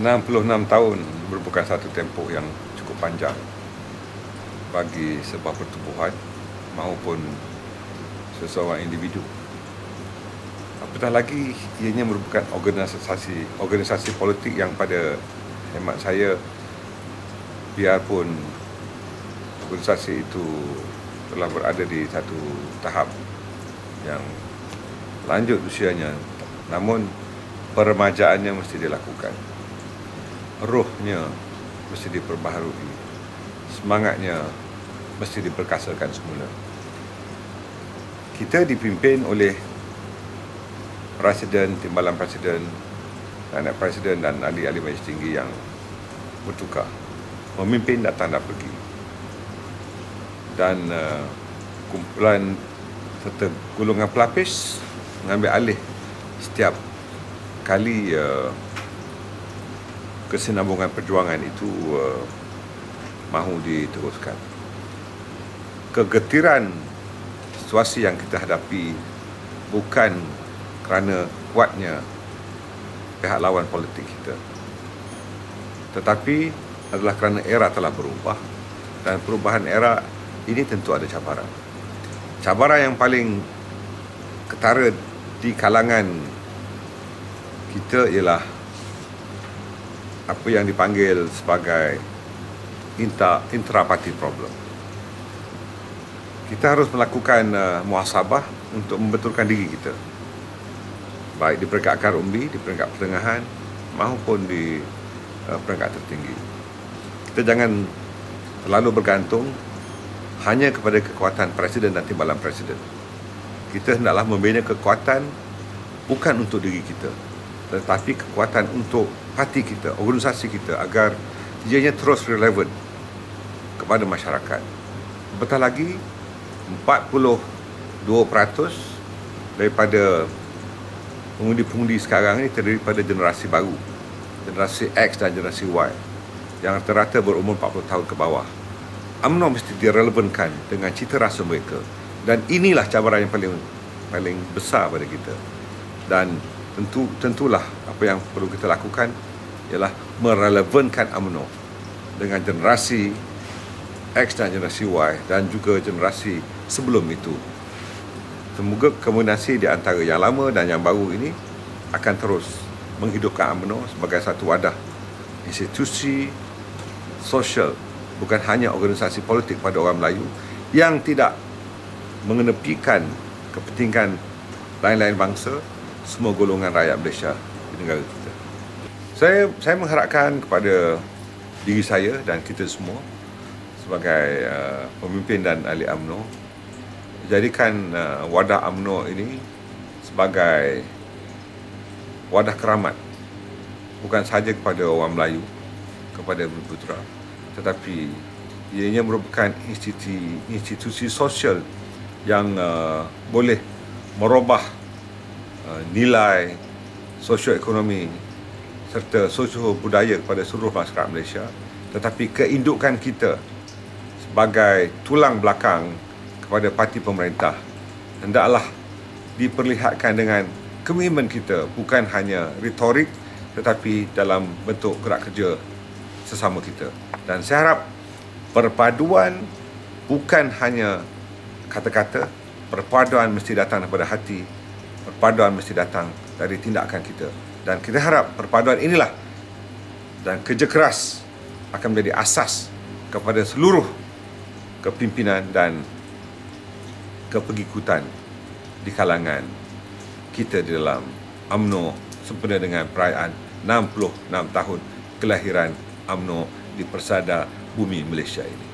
66 tahun merupakan satu tempoh yang cukup panjang bagi sebuah pertubuhan maupun seseorang individu. Apatah lagi ianya merupakan organisasi organisasi politik yang pada hemat saya biarpun organisasi itu telah berada di satu tahap yang lanjut usianya namun peremajaannya mesti dilakukan rohnya mesti diperbaharui. Semangatnya mesti diperkasakan semula. Kita dipimpin oleh presiden timbalan presiden anak presiden dan ahli-ahli majlis tinggi yang bertukar. Memimpin datang dan pergi. Dan uh, kumpulan serta golongan pelapis mengambil alih setiap kali uh, kesinambungan perjuangan itu uh, mahu diteruskan. Kegetiran situasi yang kita hadapi bukan kerana kuatnya pihak lawan politik kita. Tetapi adalah kerana era telah berubah dan perubahan era ini tentu ada cabaran. Cabaran yang paling ketara di kalangan kita ialah apa yang dipanggil sebagai inter intrapati problem. Kita harus melakukan uh, muhasabah untuk membetulkan diri kita. Baik di peringkat akar umbi, di peringkat pertengahan maupun di uh, peringkat tertinggi. Kita jangan terlalu bergantung hanya kepada kekuatan presiden dan timbalan presiden. Kita hendaklah membina kekuatan bukan untuk diri kita, tetapi kekuatan untuk parti kita, organisasi kita agar ianya terus relevan kepada masyarakat. Betul lagi 42% daripada pengundi-pengundi sekarang ini terdiri pada generasi baru. Generasi X dan generasi Y yang rata-rata berumur 40 tahun ke bawah. UMNO mesti direlevankan dengan cita rasa mereka dan inilah cabaran yang paling paling besar pada kita. Dan tentu tentulah apa yang perlu kita lakukan ialah merelevankan UMNO dengan generasi X dan generasi Y dan juga generasi sebelum itu. Semoga kombinasi di antara yang lama dan yang baru ini akan terus menghidupkan UMNO sebagai satu wadah institusi sosial bukan hanya organisasi politik pada orang Melayu yang tidak mengenepikan kepentingan lain-lain bangsa semua golongan rakyat Malaysia di negara kita. Saya saya mengharapkan kepada diri saya dan kita semua sebagai uh, pemimpin dan ahli AMNO jadikan uh, wadah AMNO ini sebagai wadah keramat bukan sahaja kepada orang Melayu kepada Putra tetapi ianya merupakan institusi institusi sosial yang uh, boleh merubah Uh, nilai sosioekonomi serta sosio budaya kepada seluruh masyarakat Malaysia tetapi keindukan kita sebagai tulang belakang kepada parti pemerintah hendaklah diperlihatkan dengan komitmen kita bukan hanya retorik tetapi dalam bentuk gerak kerja sesama kita. Dan saya harap perpaduan bukan hanya kata-kata perpaduan mesti datang daripada hati perpaduan mesti datang dari tindakan kita dan kita harap perpaduan inilah dan kerja keras akan menjadi asas kepada seluruh kepimpinan dan kepengikutan di kalangan kita di dalam AMNO sempena dengan perayaan 66 tahun kelahiran AMNO di persada bumi Malaysia ini.